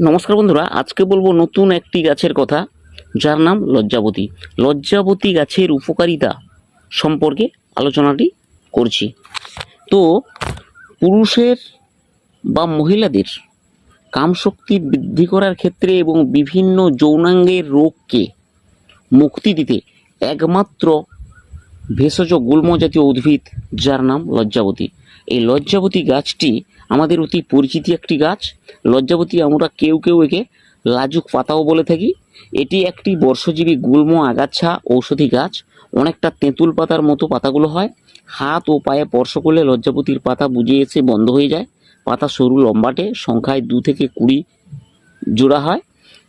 নমস্কার বন্ধুরা, আজকে বলব নতুন একটি গাছের কথা, যার নাম লজ্জাবতী। লজ্জাবতী গাছের উপকারিতা সম্পর্কে আলোচনাটি করছি। তো, পুরুষের বা মহিলাদের কামশক্তি বৃদ্ধি করার ক্ষেত্রে এবং বিভিন্ন যৌনাঙ্গের রোগকে মুক্তি দিতে একমাত্র ভেষজ গুল্ম জাতীয় উদ্ভিদ, যার নাম লজ্জাবতী। এই লজ্জাবতী গাছটি আমাদের অতি পরিচিতি একটি গাছ। লজ্জাবতী আমরা কেউ কেউ একে লাজুক পাতাও বলে থাকি। এটি একটি বর্ষজীবী গুল্ম আগাছা ঔষধি গাছ। অনেকটা তেঁতুল পাতার মতো পাতাগুলো হয়। হাত ও পায়ে স্পর্শ করলে লজ্জাপতির পাতা বুঝে এসে বন্ধ হয়ে যায়। পাতা সরু লম্বাটে, সংখ্যায় দু থেকে কুড়ি জোড়া হয়।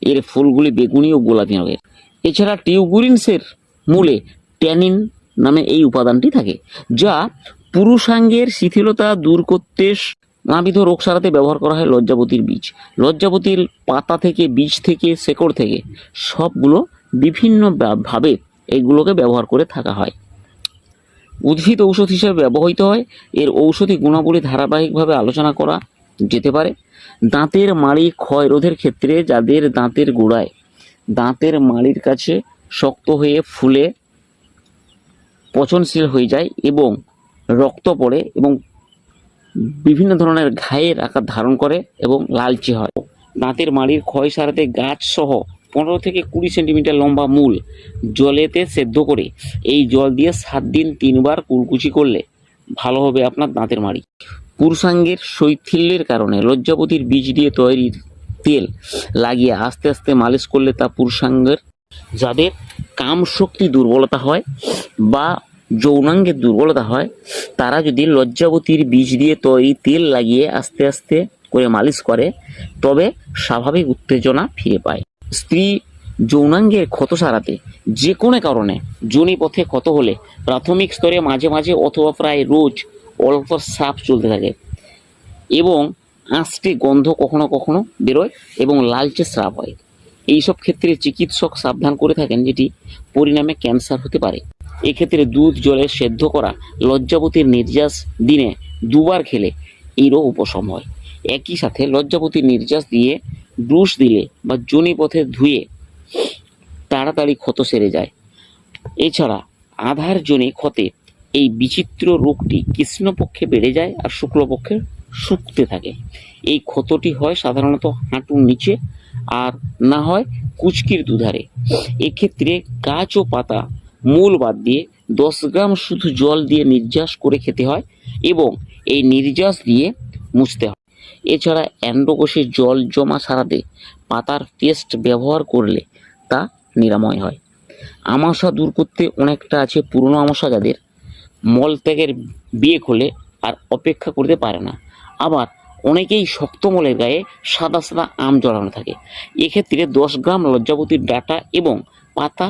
এর ফুলগুলি বেগুনি ও গোলাপি রঙের। এছাড়া টিউগুরিনসের মূলে ট্যানিন নামে এই উপাদানটি থাকে, যা পুরুষাঙ্গের শিথিলতা দূর করতে নানাবিধ রোগ সারাতে ব্যবহার করা হয় লজ্জাবতীর বীজ। লজ্জাবতীর পাতা থেকে, বীজ থেকে, শেকড় থেকে সবগুলো বিভিন্ন ভাবে এইগুলোকে ব্যবহার করে থাকা হয়। উদ্ভিদ ঔষধ হিসেবে ব্যবহৃত হয়। এর ঔষধি গুণাবলী ধারাবাহিকভাবে আলোচনা করা যেতে পারে। দাঁতের মাড়ি ক্ষয় রোধের ক্ষেত্রে যাদের দাঁতের গোড়ায়, দাঁতের মাড়ির কাছে শক্ত হয়ে ফুলে পচনশীল হয়ে যায় এবং রক্ত পড়ে এবং বিভিন্ন ধরনের ঘায়ের আকার ধারণ করে এবং লালচে হয়। দাঁতের মাড়ির ক্ষয় সারাতে গাছ সহ পনেরো থেকে কুড়ি সেন্টিমিটার লম্বা মূল জলেতে সেদ্ধ করে এই জল দিয়ে সাত দিন তিনবার কুলকুচি করলে ভালো হবে আপনার দাঁতের মাড়ি। পুরুষাঙ্গের শৈথিল্যের কারণে লজ্জাপতির বীজ দিয়ে তৈরির তেল লাগিয়ে আস্তে আস্তে মালিশ করলে তা পুরুষাঙ্গের যাদের কাম শক্তি দুর্বলতা হয় বা যৌনাঙ্গের দুর্বলতা হয়, তারা যদি লজ্জাবতীর বীজ দিয়ে তৈরি তেল লাগিয়ে আস্তে আস্তে করে মালিশ করে, তবে স্বাভাবিক উত্তেজনা ফিরে পায়। স্ত্রী যৌনাঙ্গের ক্ষত সারাতে যে কোনো কারণে যোনি পথে ক্ষত হলে প্রাথমিক স্তরে মাঝে মাঝে অথবা প্রায় রোজ অল্প সাপ চলতে থাকে এবং আঁশটে গন্ধ কখনো কখনো বেরোয় এবং লালচে স্রাব হয়। এইসব ক্ষেত্রে চিকিৎসক সাবধান করে থাকেন যেটি পরিণামে ক্যান্সার হতে পারে। এক্ষেত্রে দুধ, জলে সেদ্ধ করা লজ্জাবতীর নির্যাস দিনে দুবার খেলে এরও উপশম হয়। একই সাথে লজ্জাবতীর নির্যাস দিয়ে ব্রুশ দিলে বা যোনি পথে ধুয়ে তাড়াতাড়ি ক্ষত সেরে যায়। এছাড়া আধার জনে ক্ষতে এই বিচিত্র রোগটি কৃষ্ণপক্ষে বেড়ে যায় আর শুক্লপক্ষে শুকতে থাকে। এই ক্ষতটি হয় সাধারণত হাঁটুর নিচে আর না হয় কুচকির দুধারে। এক্ষেত্রে গাছ ও পাতা মূল বাদ দিয়ে দশ গ্রাম শুধু জল দিয়ে নির্যাস করে খেতে হয় এবং এই নির্যাস দিয়ে মুছতে হয়। এছাড়া অ্যান্ডোকোষে জল জমা সারাতে পাতার পেস্ট ব্যবহার করলে তা নিরাময় হয়। আমাশা দূর করতে অনেকটা আছে পুরনো আমাশা যাদের। মলত্যাগের বিয়ে খোলে আর অপেক্ষা করতে পারে না। আবার অনেকেই শক্ত মলের গায়ে সাদা সাদা আম জড়ানো থাকে। এক্ষেত্রে দশ গ্রাম লজ্জাবতীর ডাটা এবং পাতা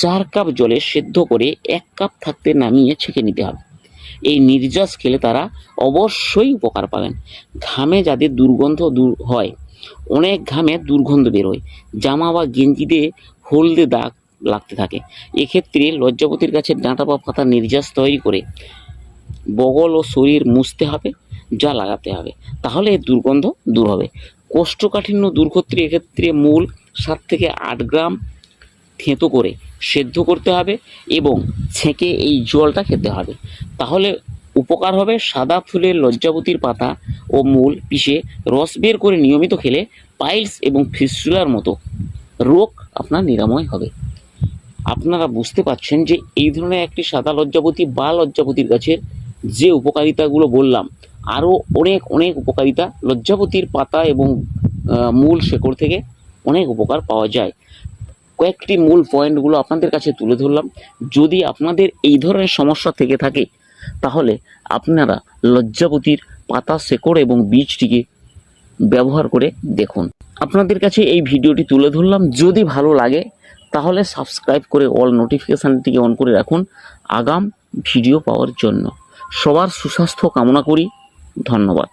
চার কাপ জলে সেদ্ধ করে এক কাপ থাকতে নামিয়ে ছেঁকে নিতে হবে। এই নির্যাস খেলে তারা অবশ্যই উপকার পাবেন। ঘামে যাদের দুর্গন্ধ দূর হয়, অনেক ঘামে দুর্গন্ধ বেরোয় জামা বা গেঞ্জিতে হলদে দাগ লাগতে থাকে। এক্ষেত্রে লজ্জাপতির গাছের ডাঁটা বা পাতা নির্যাস তৈরি করে বগল ও শরীর মুছতে হবে, যা লাগাতে হবে। তাহলে এর দুর্গন্ধ দূর হবে। কোষ্ঠকাঠিন্য দূর এক্ষেত্রে মূল সাত থেকে আট গ্রাম থেঁতো করে সেদ্ধ করতে হবে এবং ছেঁকে এই জলটা খেতে হবে। তাহলে উপকার হবে সাদা ফুলের লজ্জাবতীর পাতা ও মূল পিষে রস বের করে নিয়মিত খেলে পাইলস এবং ফিস্টুলার মতো রোগ আপনার নিরাময় হবে। আপনারা বুঝতে পারছেন যে এই ধরনের একটি সাদা লজ্জাবতী বা লজ্জাবতীর গাছের যে উপকারিতাগুলো বললাম, আরও অনেক অনেক উপকারিতা লজ্জাপতির পাতা এবং মূল শেকড় থেকে অনেক উপকার পাওয়া যায়। কয়েকটি মূল পয়েন্টগুলো আপনাদের কাছে তুলে ধরলাম। যদি আপনাদের এই ধরনের সমস্যা থেকে থাকে, তাহলে আপনারা লজ্জাবতীর পাতা শেকড় এবং বীজটিকে ব্যবহার করে দেখুন। আপনাদের কাছে এই ভিডিওটি তুলে ধরলাম। যদি ভালো লাগে, তাহলে সাবস্ক্রাইব করে অল নোটিফিকেশানটিকে অন করে রাখুন আগাম ভিডিও পাওয়ার জন্য। সবার সুস্বাস্থ্য কামনা করি। ধন্যবাদ।